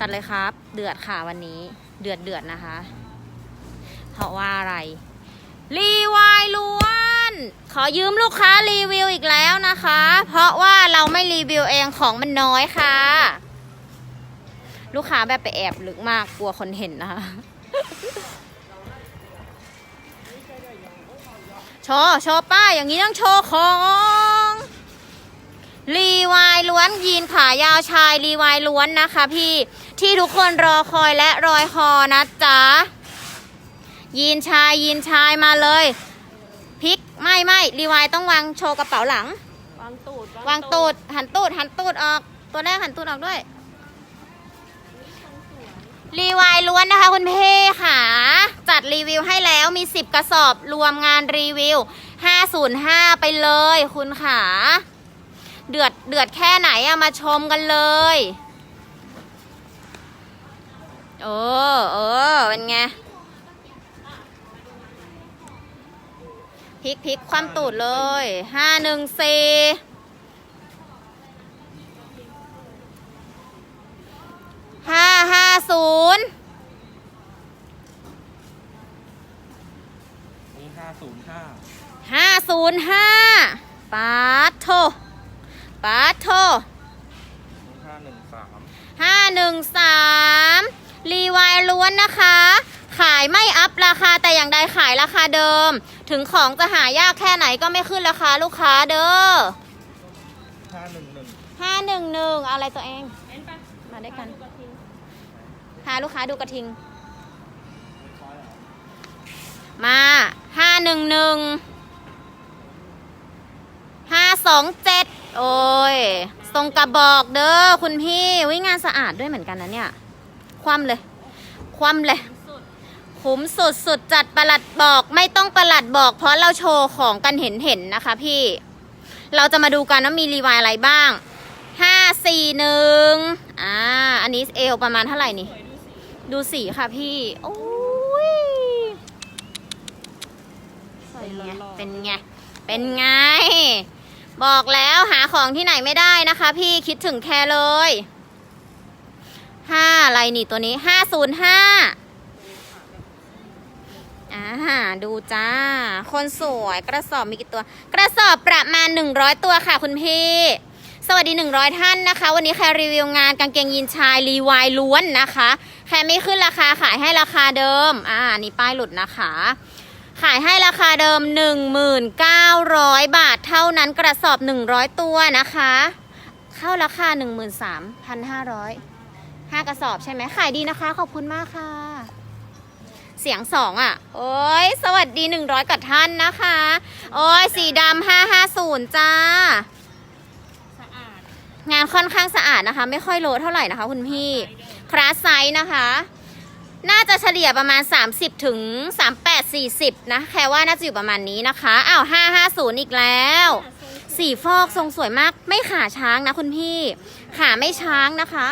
ตัดเลยครับ เดือดค่ะวันนี้ เดือดเดือดนะคะ เพราะว่าอะไร รีวายล้วน ขอยืมลูกค้ารีวิวอีกแล้วนะคะ เพราะว่าเราไม่รีวิวเองของมันน้อยค่ะ ลูกค้าแบบไปแอบลึกมากกลัวคนเห็นนะคะโชว์โชว์ป้าอย่างนี้ต้องโชว์ของรีวายล้วนยีนขายาวชายรีวายล้วนนะคะพี่ ที่ทุกคนรอคอยและรอยคอนะจ๊ะ ยีนชายยีนชายมาเลยพลิกไม่ไม่รีวายต้องวางโชว์กระเป๋าหลัง วางตูดวางตูดหันตูดหันตูดออก ตัวแรกหันตูดออกด้วย รีวายล้วนนะคะคุณเพ่ค่ะจัดรีวิวให้แล้วมี 10 กระสอบรวมงานรีวิว 505 ไปเลยคุณค่ะเดือดเดือดแค่ไหนอะมาชมกันเลย เออเออเป็นไงพลิกพลิกความตูดเลยห้าหนึ่งสี่ห้าห้าศูนย์นี่ห้าศูนย์ห้าห้าศูนย์ห้าปาดโทปาดโทนี่ห้าหนึ่งสามห้าหนึ่งสามรี วายล้วนนะคะ ขายไม่อัพราคาแต่อย่างใดขายราคาเดิม ถึงของจะหายากแค่ไหนก็ไม่ขึ้นราคาลูกค้าเด้อห้าหนึ่งหนึ่งห้าหนึ่งหนึ่งอะไรตัวเองเอ็นปะมาด้วยกันดูระทิงหาลูกค้าดูกระทิง มาห้าหนึ่งหนึ่งห้าสองเจ็ดโอ้ยทรงกระบอกเด้อคุณพี่วิงานสะอาดด้วยเหมือนกันนะเนี่ย คว่ำเลย คว่ำเลยสุดคุ้มสุดสุดจัดประหลัดบอกไม่ต้องประหลัดบอก เพราะเราโชว์ของกันเห็นเห็นๆนะคะพี่ เราจะมาดูกันว่ามีรีวายอะไรบ้างห้าสี่หนึ่งอ่าอันนี้เอวประมาณเท่าไหร่นี่ ดูสีค่ะพี่โอ้ยเป็นไงเป็นไงเป็นไง บอกแล้วหาของที่ไหนไม่ได้นะคะ พี่คิดถึงแคร์เลย ห้าอะไรนี่ตัวนี้ห้าศูนย์ห้าอ่าดูจ้า คนสวยกระสอบมีกี่ตัว กระสอบประมาณ100ตัวค่ะคุณพี่ สวัสดี100ท่านนะคะ วันนี้แคร์รีวิวงานกางเกงยีนชายรีวายล้วนนะคะแคร์ไม่ขึ้นราคาขายให้ราคาเดิม อ่า นี่ป้ายหลุดนะคะ ขายให้ราคาเดิม 1,900บาทเท่านั้นกระสอบ 100 ตัวนะคะ เข้าราคา 13,500 5กระสอบใช่ไหมขายดีนะคะ ขอบคุณมากค่ะ เสียงสองอะ โอ้ยสวัสดี100กับท่านนะคะ โอ้ยสีดำ550จ้าสะอาดงานค่อนข้างสะอาดนะคะ ไม่ค่อยโลเท่าไหร่นะคะ คุณพี่คลาสไซส์นะคะ น่าจะเฉลี่ยประมาณ 30ถึง38 40 นะ แค่ว่าน่าจะอยู่ประมาณนี้นะคะ อ้าว550 อีกแล้วสีฟอกทรงสวยมาก ไม่ขาช้างนะคุณพี่ ขาไม่ช้างนะคะ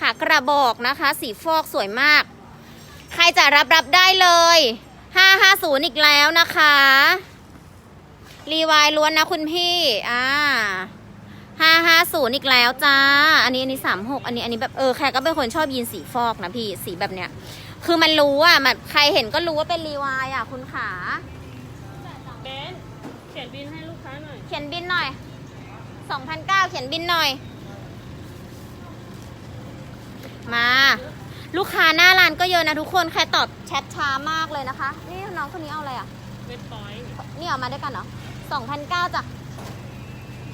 ขากระบอกนะคะ สีฟอกสวยมาก ใครจะรับรับได้เลย 550 อีกแล้วนะคะ รีวายล้วนนะคุณพี่อ่าห้าห้าศูนย์อีกแล้วจ้า อันนี้อันนี้สามหกอันนี้อันนี้แบบเออแขกก็เป็นคนชอบยีนสีฟอกนะพี่สีแบบเนี้ย คือมันรู้อะมันใครเห็นก็รู้ว่าเป็นรีวายอะคุณขาเบนเขียนบินให้ลูกค้าหน่อย เขียนบินหน่อยสองพันเก้าเขียนบินหน่อย มา ลูกค้าหน้าร้านก็เยอะนะทุกคนใครตอบแชทช้ามากเลยนะคะ นี่น้องคนนี้เอาอะไรอะเวทปอยต์นี่ออกมาด้วยกันเหรอสองพันเก้าจ้ะ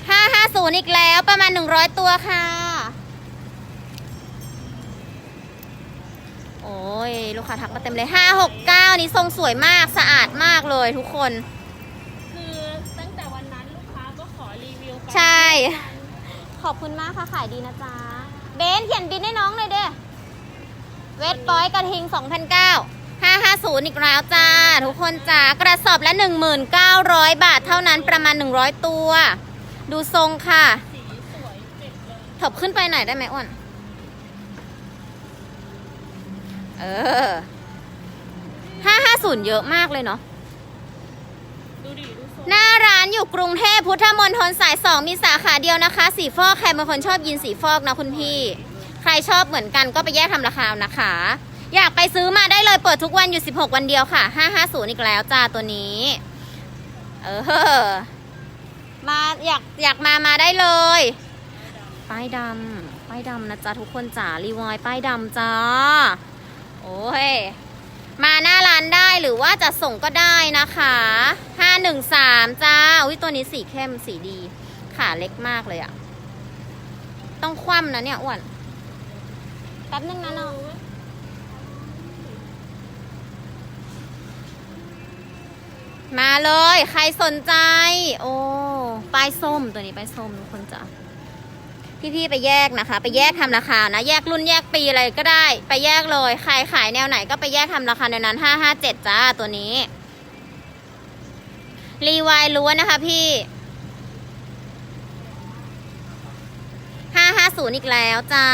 ห้าห้าศูนย์อีกแล้วประมาณหนึ่งร้อยตัวค่ะ โอ้ย ลูกค้าทักมาเต็มเลยห้าหกเก้านี้ทรงสวยมากสะอาดมากเลยทุกคน คือตั้งแต่วันนั้นลูกค้าก็ขอรีวิวกันใช่ ขอบคุณมากค่ะ ขายดีนะจ๊ะ เบนเขียนบินให้น้องเลยเด้เวทปอยกระทิง2,009 550 อีกแล้วจ้า ทุกคนจ้ากระสอบละ 1,900 บาทเท่านั้นประมาณ 100 ตัว ดูทรงค่ะถบขึ้นไปหน่อยได้ไหมอ้วนเออ550เยอะมากเลยเนาะดูดิด หน้าร้านอยู่กรุงเทพพุทธมณฑลสายสองมีสาขาเดียวนะคะ สีฟอกใครบางคนชอบยินสีฟอกนะคุณพี่ ใครชอบเหมือนกันก็ไปแยกทำราคาเอานะคะ อยากไปซื้อมาได้เลยเปิดทุกวันอยู่ 16 วันเดียวค่ะ 550 อีกแล้วจ้าตัวนี้ เออ มาอยากอยากมามาได้เลย ป้ายดำป้ายดำนะจ๊ะทุกคนจ๋ารีวายป้ายดำจ้า โอ้ย มาหน้าร้านได้หรือว่าจะส่งก็ได้นะคะ513จ้าอุ้ยตัวนี้สีเข้มสีดี ขาเล็กมากเลยอะต้องคว่ำนะเนี่ยอ้วนแป๊บนึงนะน้องมาเลย ใครสนใจ โอ้ป้ายส้มตัวนี้ป้ายส้มทุกคนจ้ะ พี่ๆไปแยกนะคะ ไปแยกทำราคานะ แยกรุ่นแยกปีอะไรก็ได้ ไปแยกเลยใครขายแนวไหนก็ไปแยกทำราคาในนั้นห้าห้าเจ็ดจ้าตัวนี้รีวายล้วนนะคะพี่ห้าห้าศูนย์อีกแล้วจ้า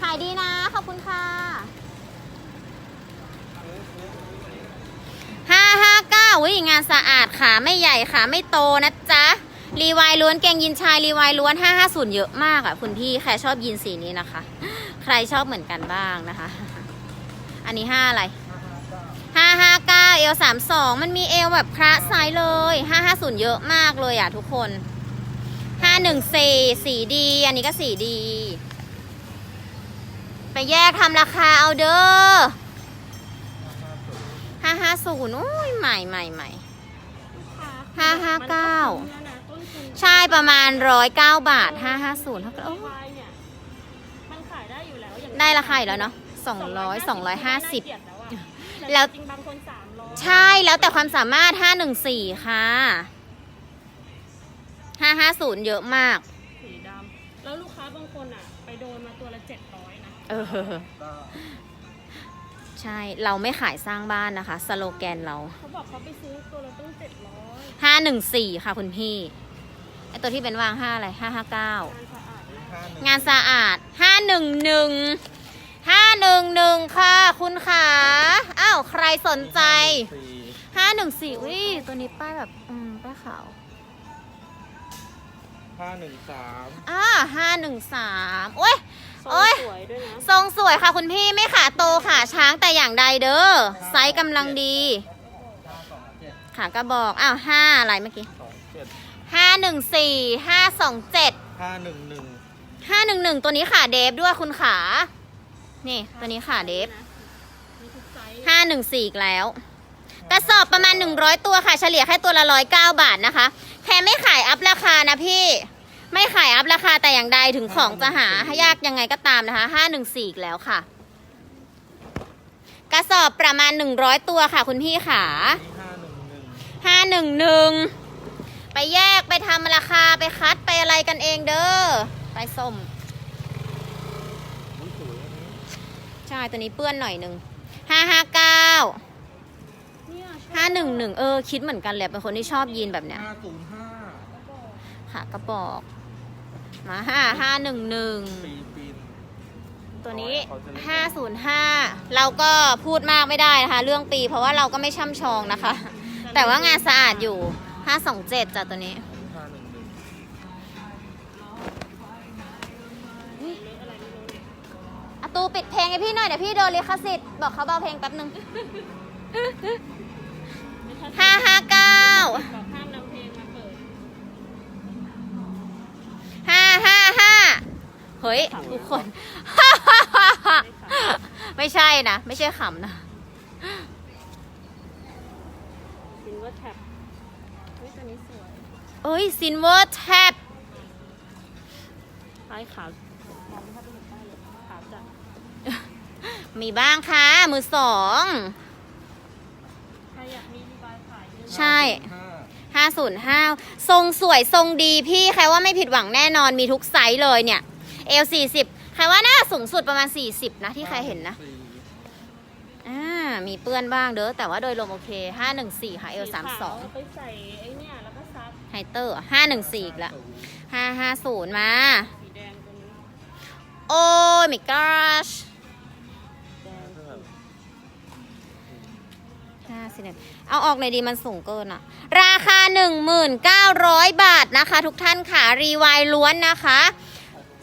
ขายดีนะ ขอบคุณค่ะ ห้าห้าเก้าวิงานสะอาดขาไม่ใหญ่ขาไม่โตนะจ๊ะ รีวายล้วนเกงยินชายรีวายล้วนห้าห้าศูนย์เยอะมากอะคุณพี่ใครชอบยีนสีนี้นะคะ ใครชอบเหมือนกันบ้างนะคะ อันนี้ห้าอะไรห้าห้าเก้าเอลสามสองมันมีเอลแบบคระไซส์เลยห้าห้าศูนย์เยอะมากเลยอะทุกคนห้าหนึ่งสีสีดี อันนี้ก็สีดี ไปแยกทำราคาเอาเด้อ ห้าห้าศูนย์โอ้ยใหม่ใหม่ใหม่ ห้าห้าเก้า ใช่ประมาณร้อยเก้าบาทห้าห้าศูนย์เท่ากับโอ้วายเนี่ยมันขายได้อยู่แล้วอย่างได้ราคาอยู่แล้วเนาะสองร้อยสองร้อยห้าสิบน่เกลียดแล้วอะแล้แต่วจริงๆบางคนสามร้อยใช่แล้วแต่ความสามารถห้าหนึ่งสี่ค่ะห้าห้าศูนย์เยอะมาก สีดำแล้วลูกค้าบางคนอะ ไปโดนมาตัวละเจ็ดร้อยนะ เออ ก็ ใช่เราไม่ขายสร้างบ้านนะคะ สโลแกนเราเขาบอกเขาไปซื้อตัวละต้องเจ็ดร้อยห้าหนึ่งสี่ค่ะคุณพี่ไอตัวที่เป็นวางห้าอะไรห้าห้าเก้างานสะอาดนะห้าหนึ่งงานสะอาด511 511ค่ะ คุณขาอ้าวใครสนใจสี่514อุ้ยตัวนี้ป้ายแบบ อืมป้ายขาวห้าหนึ่งสามอ่า513โอ้ย โอ๊ยสวยด้วยนะทรงสวยค่ะคุณพี่ไม่ขาโตขาช้างแต่อย่างใดเด้อไซส์กำลังดีห้าสองเจ็ดขากระบอกอ้าว5อะไรเมื่อกี้สองเจ็ด514 527ห้าหนึ่งหนึ่ง511ตัวนี้ขาเดฟด้วยคุณขา นี่ตัวนี้ขาเดฟมีทุกไซส์ห้าหนึ่งสี่อีกแล้ว กระสอบประมาณ100ตัวค่ะ เฉลี่ยแค่ตัวละร้อยเก้าบาทนะคะ แค่ไม่ขายอัพราคานะพี่ ไม่ขายอัพราคาแต่อย่างใดถึงของจะหาให้ยากยังไงก็ตามนะคะห้าหนึ่งสี่อีกแล้วค่ะ กระสอบประมาณ100ตัวค่ะ คุณพี่ขาที่ห้าหนึ่งหนึ่งห้าหนึ่งหนึ่งไปแยกไปทำราคาไปคัดไปอะไรกันเองเด้อไปส้มอุ๊ยสวยอันนี้ใช่ตัวนี้เปื้อนหน่อยหนึ่งห้าห้าเก้าเนี่ยชอบห้าหนึ่งหนึ่งเออ คิดเหมือนกันแหละเป็นคนที่ชอบยีนแบบเนี้ยห้าศูนย์ห้าค่ะกระบอก มาห้าห้าหนึ่งหนึ่งปีปีน ตัวนี้เขาจะเรียกห้าศูนย์ห้าเราก็พูดมากไม่ได้นะคะ เรื่องปีเพราะว่าเราก็ไม่ช่ำชองนะคะ แต่ว่างานสะอาดอยู่ห้าสองเจ็ดจ้ะตัวนี้ห้าหนึ่งหนึ่งอาตูปิดเพลงให้พี่หน่อยเดี๋ยวพี่โดนลิขสิทธิ์บอกเขาเบาเพลงแป๊บนึงห้าห้าเก้า บอกห้าม ฮ้ย ทุกคน ไม่ใช่นะ ไม่ใช่ขำนะซินเวอร์แท็บเฮ้ยตัวนี้สวยเอ้ยซินเวอร์แท็บป้ายขาวมองไม่ค่อยไปเห็นป้ายเลยขาวจัดมีบ้างค่ะ มือสอง ใครอยากมีรีบายขายเยอะใช่ห้า505 ทรงสวยทรงดีพี่ ใครว่าไม่ผิดหวังแน่นอนมีทุกไซส์เลยเนี่ย เอล40ใครว่าน่าสูงสุดประมาณ40นะที่ใครเห็นนะสี่อ่ามีเปื้อนบ้างเด้อแต่ว่าโดยรวมโอเค514ค่ะเอลสีขาว32ไปใส่ไอ้เนี่ยแล้วก็ซับไฮเตอร์514อีกแล้ว550มาสีแดงตัวนี้โอ้ยมิกาชแดงเท่าไหร่สิเนี่ยเอาออกในอยดีมันสูงเกินอะราคา 1,900 บาทนะคะ ทุกท่านค่ะ รีวายล้วนนะคะ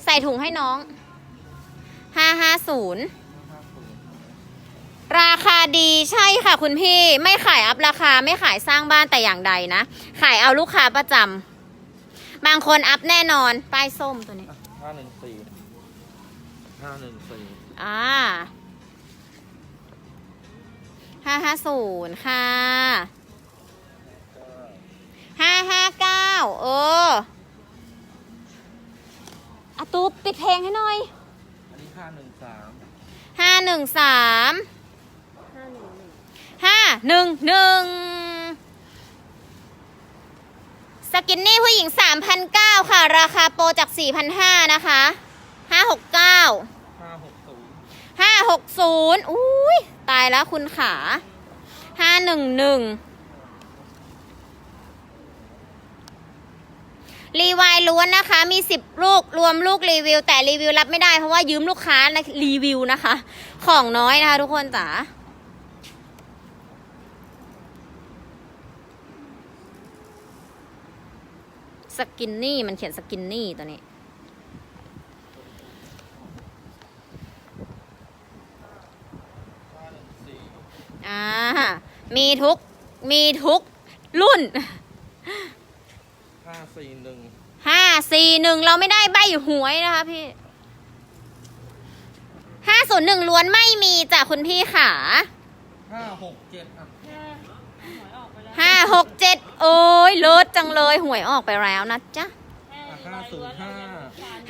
ใส่ถุงให้น้อง550ห้าศูนย์ราคาดีใช่ค่ะคุณพี่ ไม่ขายอัพราคาไม่ขายสร้างบ้านแต่อย่างใดนะ ขายเอาลูกค้าประจำบางคนอัพแน่นอน ป้ายส้มตัวนี้ห้าหนึ่งสี่ห้าหนึ่งสี่อ่าห้าห้าศูนย์ค่ะห้าห้าเก้าเออ อาตูปิดเพลงให้หน่อยอันนี้ห้าหนึ่งสามห้าหนึ่งสามห้าหนึ่งหนึ่งห้าหนึ่งหนึ่งสกินนี่ผู้หญิงสามพันเก้าค่ะ ราคาโปรจากสี่พันห้านะคะห้าหกเก้าห้าหกศูนย์ห้าหกศูนย์อุ้ยตายแล้วคุณขาห้าหนึ่งหนึ่ง รีวายล้วนนะคะ มีสิบลูกรวมลูกรีวิว แต่รีวิวรับไม่ได้เพราะว่ายืมลูกค้านะรีวิวนะคะ ของน้อยนะคะทุกคนจ๋าสกินนี่มันเขียนสกินนี่ตัวนี้ อ่า มีทุก มีทุกรุ่น ห้าสี่หนึ่งห้าสี่หนึ่งเราไม่ได้ใบหวยนะคะพี่ห้าศูนย์หนึ่งล้วนไม่มีจ้ะคุณพี่ขาห้าหกเจ็ดอะห้าหวยออกไปแล้วห้าหกเจ็ดโอ้ยเลิศจังเลยหวยออกไปแล้วนะจ๊ะห้าห้าศูนย์ห้า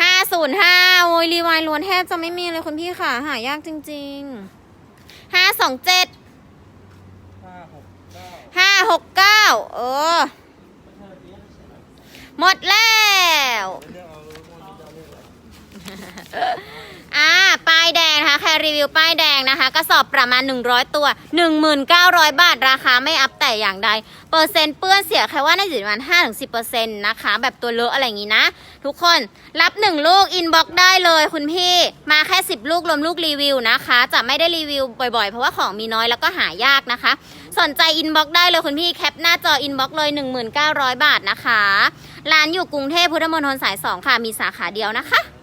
ห้าศูนย์ห้าโอ้ยรีวายล้วนแทบจะไม่มีเลยคุณพี่ขาหายากจริงๆห้าสองเจ็ดห้าหกเก้าห้าหกเก้าเออ หมดแล้วเลือกเอาโมนี่จะเลือกอะไรอ่า ป้ายแดงนะคะ แค่รีวิวป้ายแดงนะคะ กระสอบประมาณ 100 ตัว 1900 บาท ราคาไม่อัพแต่อย่างใด ปอร์เซ็นต์เปื้อนเสียแค่ว่าน่าจะประมาณ5-10%นะคะ แบบตัวเลอะอะไรอย่างนี้นะ ทุกคนรับ 1 ลูกอินบ็อกได้เลยคุณพี่มาแค่ 10 ลูกรวมลูกรีวิวนะคะ จะไม่ได้รีวิวบ่อยๆ เพราะว่าของมีน้อยแล้วก็หายากนะคะ สนใจอินบ็อกได้เลยคุณพี่แคปหน้าจออินบ็อกเลย 1900 บาทนะคะร้านอยู่กรุงเทพพุทธมณฑลสาย 2 ค่ะมีสาขาเดียวนะคะ